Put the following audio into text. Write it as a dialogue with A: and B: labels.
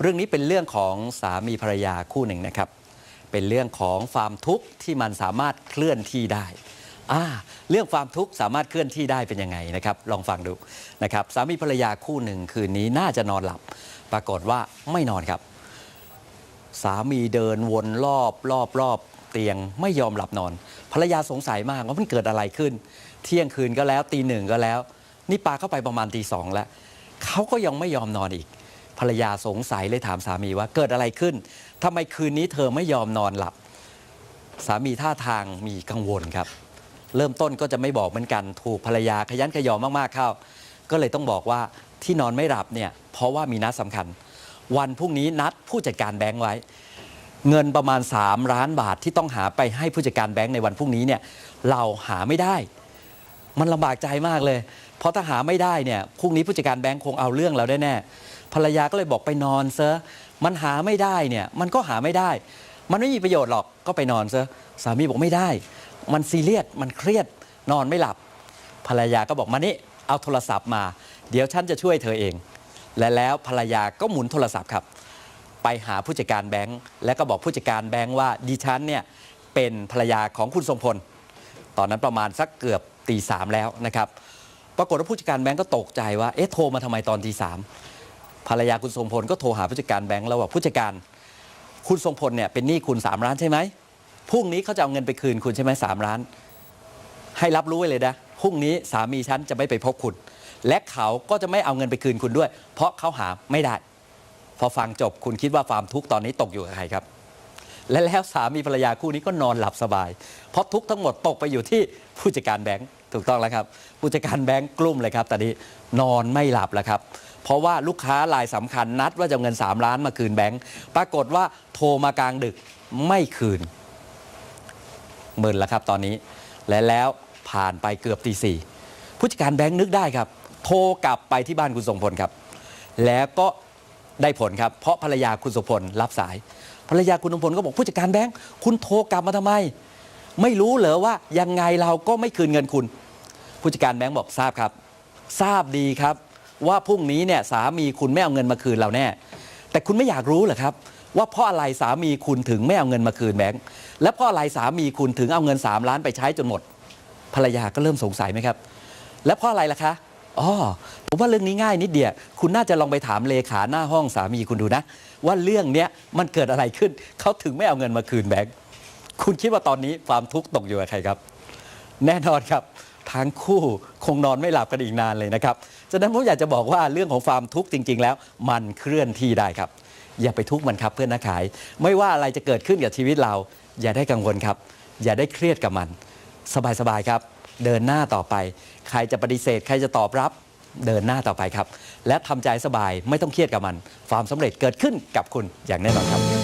A: เรื่องนี้เป็นเรื่องของสามีภรรยาคู่หนึ่งนะครับ เป็นเรื่องของความทุกข์ที่มันสามารถเคลื่อนที่ได้อ่าเรื่องความทุกข์สามารถเคลื่อนที่ได้เป็นยังไงนะครับ ลองฟังดูนะครับสามีภรรยาคู่หนึ่งคืนนี้น่าจะนอนหลับ ปรากฏว่าไม่นอนครับ สามีเดินวนรอบรอบรอบเตียงไม่ยอมหลับนอน ภรรยาสงสัยมากว่ามันเกิดอะไรขึ้น เที่ยงคืนก็แล้วตีหนึ่งก็แล้ว นี่ปาเข้าไปประมาณตีสองแล้วเขาก็ยังไม่ยอมนอนอีก ภรรยาสงสัยเลยถามสามีว่าเกิดอะไรขึ้นทำไมคืนนี้เธอไม่ยอมนอนหลับ สามีท่าทางมีกังวลครับ เริ่มต้นก็จะไม่บอกเหมือนกันถูกภรรยาขยันขยอมมากๆเข้า ก็เลยต้องบอกว่าที่นอนไม่หลับเนี่ยเพราะว่ามีนัดสำคัญ วันพรุ่งนี้นัดผู้จัดการแบงค์ไว้ เงินประมาณ 3 ล้านบาทที่ต้องหาไปให้ผู้จัดการแบงค์ในวันพรุ่งนี้เนี่ยเราหาไม่ได้ มันลำบากใจมากเลย เพราะถ้าหาไม่ได้เนี่ยพรุ่งนี้ผู้จัดการแบงค์คงเอาเรื่องเราได้แน่ภรรยาก็เลยบอกไปนอนเซะมันหาไม่ได้เนี่ยมันก็หาไม่ได้ มันไม่มีประโยชน์หรอกก็ไปนอนเซะสามีบอกไม่ได้ มันซีเรียสมันเครียดนอนไม่หลับ ภรรยาก็บอกมานี่เอาโทรศัพท์มา เดี๋ยวฉันจะช่วยเธอเอง และแล้วภรรยาก็หมุนโทรศัพท์ครับ ไปหาผู้จัดการแบงค์และก็บอกผู้จัดการแบงค์ว่าดิฉันเนี่ยเป็นภรรยาของคุณทรงพล ตอนนั้นประมาณสักเกือบตีสามแล้วนะครับ ปรากฏว่าผู้จัดการแบงก์ก็ตกใจว่า เอ๊ะ โทรมาทำไมตอนตีสามภรรยาคุณทรงพลก็โทรหาผู้จัดการแบงก์แล้วว่าผู้จัดการคุณทรงพลเนี่ยเป็นหนี้คุณสามล้านใช่ไหมพรุ่งนี้เขาจะเอาเงินไปคืนคุณใช่ไหมสามล้าน ให้รับรู้ไว้เลยนะพรุ่งนี้สามีฉันจะไม่ไปพบคุณ และเขาก็จะไม่เอาเงินไปคืนคุณด้วย เพราะเขาหาไม่ได้ พอฟังจบคุณคิดว่าความทุกข์ตอนนี้ตกอยู่กับใครครับ และแล้วสามีภรรยาคู่นี้ก็นอนหลับสบาย เพราะทุกทั้งหมดตกไปอยู่ที่ผู้จัดการแบงค์ถูกต้องแล้วครับ ผู้จัดการแบงค์กลุ้มเลยครับตอนนี้นอนไม่หลับแล้วครับ เพราะว่าลูกค้ารายสำคัญนัดว่าจะเอาเงิน 3 ล้านมาคืนแบงค์ปรากฏว่าโทรมากลางดึกไม่คืนหมื่นแล้วครับตอนนี้ และแล้วผ่านไปเกือบตีสี่ผู้จัดการแบงค์นึกได้ครับ โทรกลับไปที่บ้านคุณทรงพลครับ แล้วก็ ได้ผลครับ เพราะภรรยาคุณสุพลรับสาย ภรรยาคุณสมพลก็บอกผู้จัดการแบงค์คุณโทรกลับมาทำไม ไม่รู้เหรอว่ายังไงเราก็ไม่คืนเงินคุณ ผู้จัดการแบงค์บอกทราบครับ ทราบดีครับ ว่าพรุ่งนี้เนี่ยสามีคุณไม่เอาเงินมาคืนเราแน่ แต่คุณไม่อยากรู้เหรอครับ ว่าเพราะอะไรสามีคุณถึงไม่เอาเงินมาคืนแบงค์และเพราะอะไรสามีคุณถึงเอาเงิน3ล้านไปใช้จนหมด ภรรยาก็เริ่มสงสัยไหมครับ แล้วเพราะอะไรล่ะคะ อ๋อผมว่าเรื่องนี้ง่ายนิดเดียว คุณน่าจะลองไปถามเลขาหน้าห้องสามีคุณดูนะ ว่าเรื่องเนี้ยมันเกิดอะไรขึ้น เขาถึงไม่เอาเงินมาคืนแบงค์คุณคิดว่าตอนนี้ความทุกข์ตกอยู่กับใครครับ แน่นอนครับทั้งคู่คงนอนไม่หลับกันอีกนานเลยนะครับฉะนั้นผมอยากจะบอกว่าเรื่องของความทุกข์จริง ๆ แล้ว มันเคลื่อนที่ได้ครับ อย่าไปทุกข์มันครับเพื่อนนักขาย ไม่ว่าอะไรจะเกิดขึ้นกับชีวิตเรา อย่าได้กังวลครับ อย่าได้เครียดกับมัน สบายๆครับ เดินหน้าต่อไป ใครจะปฏิเสธ ใครจะตอบรับเดินหน้าต่อไปครับ และทำใจสบายไม่ต้องเครียดกับมัน ความสำเร็จเกิดขึ้นกับคุณอย่างแน่นอนครับ